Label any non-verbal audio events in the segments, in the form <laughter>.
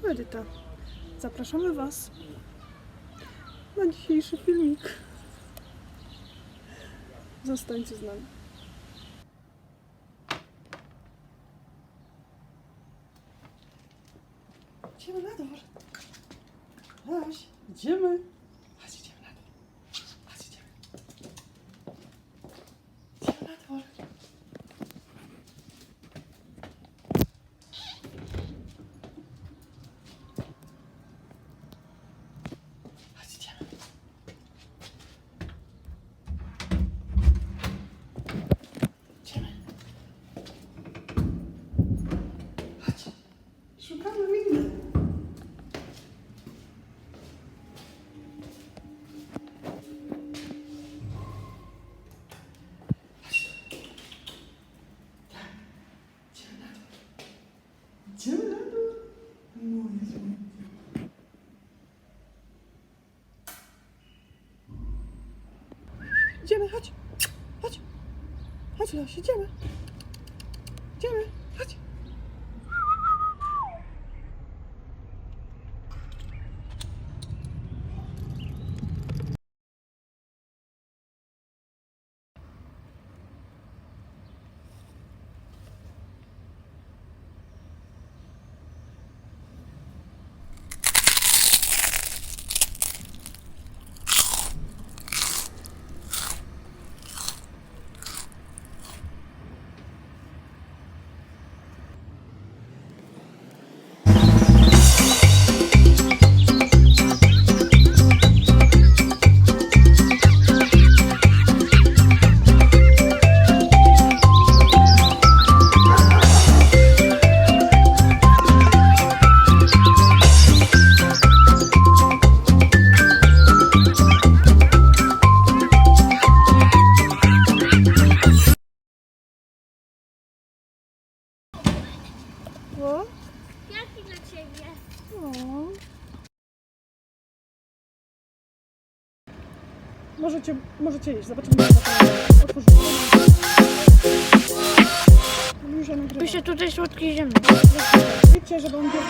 Tu Edyta. Zapraszamy Was na dzisiejszy filmik. Zostańcie z nami. Idziemy na dwór. Aś, idziemy. Chodź, idziemy na dwór. Chodź, idziemy. Idziemy na dwór. Chodź, idziemy. Idziemy. Chodź. Szukamy windy. Idziemy na dół. Idziemy na dół. No, Jezu. Idziemy, chodź. Chodź. Chodź, Loś, idziemy. Idziemy, Możecie, możecie iść, zobaczymy jak otworzymy. Już ja nagrywam. Pisze tutaj słodki ziemny. Wiecie, żeby on był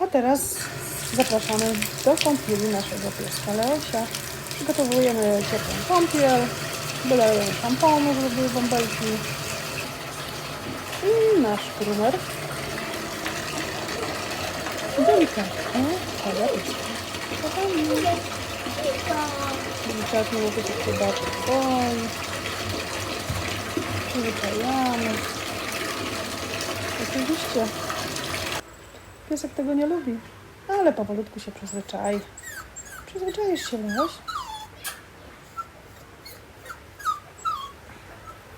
A teraz zapraszamy do kąpieli naszego pieska Leosia. Przygotowujemy ciepłą kąpiel, wylejemy szamponu, żeby były bąbelki. I nasz krumer. Delikatnie. Kochani. Delikatnie mogę to chyba. Przyzwyczajamy. Oczywiście Piesek tego nie lubi, ale powolutku się przyzwyczai. Przyzwyczaisz się, Leoś.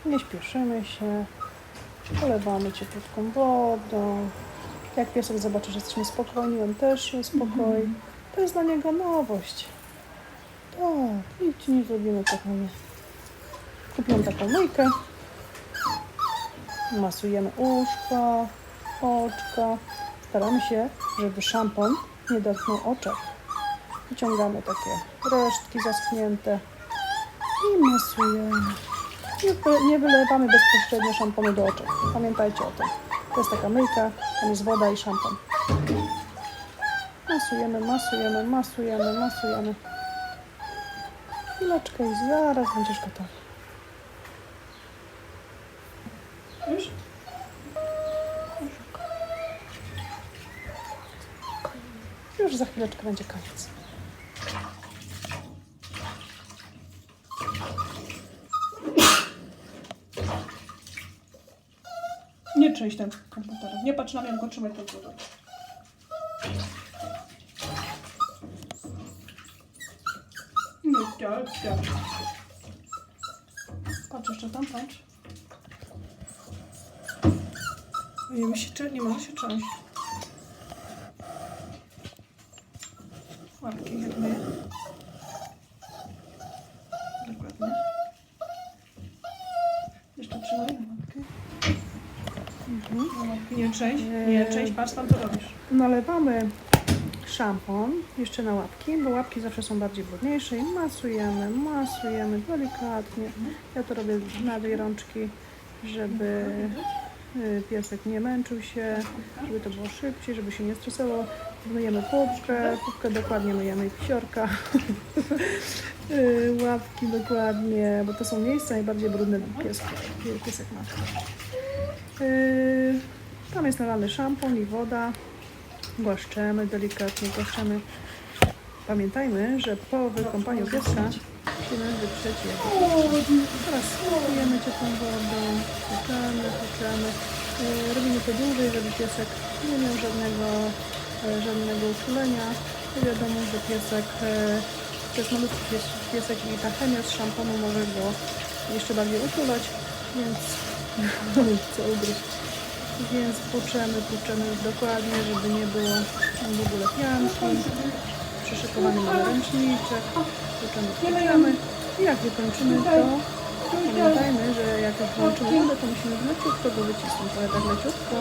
Nie śpieszymy się. Polewamy ciepłutką wodą. Jak piesek zobaczy, że jesteśmy spokojni, on też się uspokoi. To jest dla niego nowość. Tak, nic nie zrobimy, kochanie. Kupiłam taką myjkę. Masujemy uszka, oczka. Staramy się, żeby szampon nie dotknął oczek. Wyciągamy takie resztki zaschnięte i masujemy. Nie, nie wylewamy bezpośrednio szamponu do oczek. Pamiętajcie o tym. To jest taka myjka, tam jest woda i szampon. Masujemy, masujemy, masujemy, masujemy. Chwileczkę i zaraz będziesz gotowy. Już za chwileczkę będzie koniec. Nie czyść ten komputer. Nie patrz na mnie, tylko trzymaj komputer. Nie, tak, tak. Patrz jeszcze tam, patrz. Nie, mi się, nie może się część. Łapki jak my. Dokładnie. Jeszcze Mhm. Nie część. Nie, część, patrz tam co robisz. Nalewamy szampon jeszcze na łapki, bo łapki zawsze są bardziej brudniejsze i masujemy, masujemy delikatnie. Ja to robię na dwie rączki, żeby y, piesek nie męczył się, żeby to było szybciej, żeby się nie stresował. Myjemy pupkę, pupkę dokładnie myjemy i pisiorka. <laughs> Y, Łapki dokładnie, bo to są miejsca najbardziej brudne pieska, piesek ma. Y, Tam jest nalany szampon i woda. Głaszczemy delikatnie, głaszczemy. Pamiętajmy, że po wykąpaniu pieska musimy wyprzeć jego. Teraz spróbujemy ciepłą wodą, tłuczemy, tłuczemy. Yy, Robimy to dłużej, żeby piesek nie miał żadnego, żadnego uczulenia. I wiadomo, że piesek, e, to jest malutki pies, piesek i ta chemia z szamponu może go jeszcze bardziej utulać, więc <laughs> co ugryźć. Więc płuczemy, płuczemy dokładnie, żeby nie było w ogóle pianki. Przyszykowany mamy ręczniczek. Płuczemy, płuczemy. I jak wykończymy to, pamiętajmy, że jak już włączymy wodę, to musimy leciutko go wycisnąć, ale tak leciutko.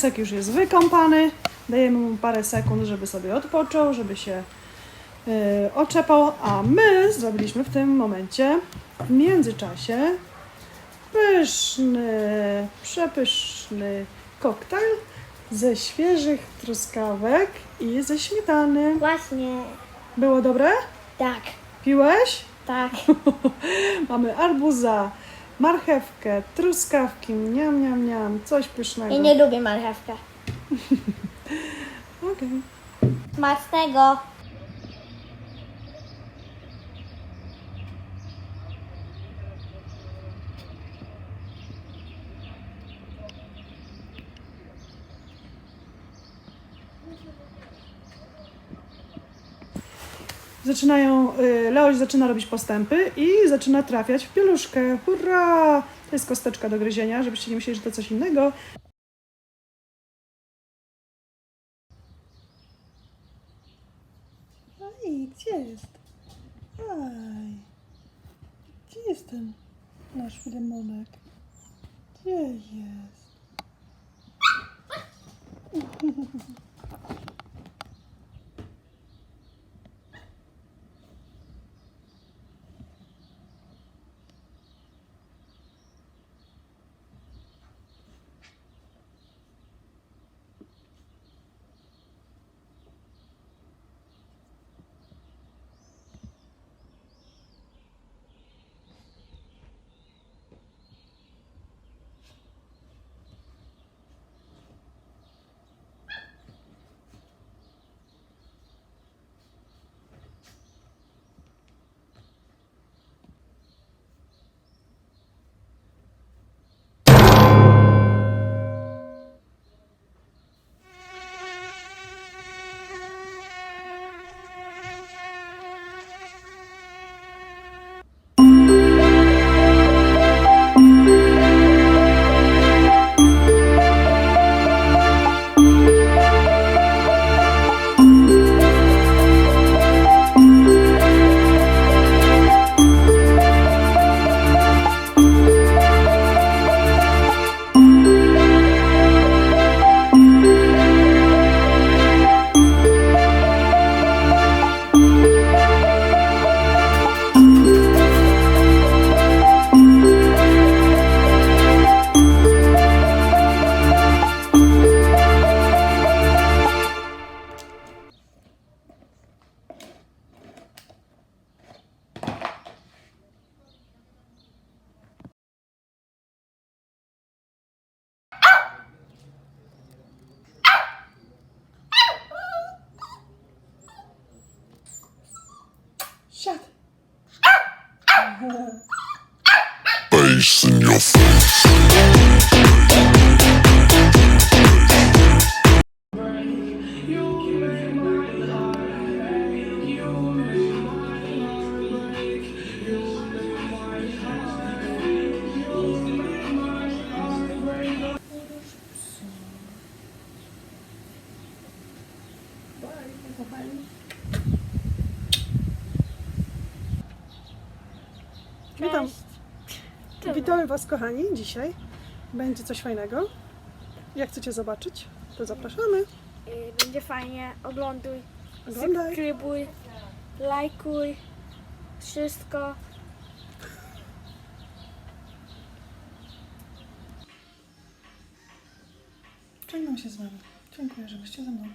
Piesek już jest wykąpany. Dajemy mu parę sekund, żeby sobie odpoczął, żeby się y, oczepał, a my zrobiliśmy w tym momencie w międzyczasie pyszny, przepyszny koktajl ze świeżych truskawek i ze śmietany. Właśnie. Było dobre? Tak. Piłeś? Tak. <laughs> Mamy arbuza, marchewkę, truskawki, miam, miam, miam, coś pysznego. I nie lubię marchewkę. <laughs> Okej. Smacznego. Zaczynają, y, Leoś zaczyna robić postępy i zaczyna trafiać w pieluszkę. Hurra! To jest kosteczka do gryzienia, żebyście nie myśleli, że to coś innego. Aj, gdzie jest? Aj, gdzie jest ten nasz Filemonek? Gdzie jest? <laughs> Witamy Was, kochani. Dzisiaj będzie coś fajnego. Jak chcecie zobaczyć, to zapraszamy. Y, Będzie fajnie. Ogląduj. Oglądaj. Subskrybuj. Lajkuj. Wszystko. Żegnam się z Wami. Dziękuję, że byście ze mną.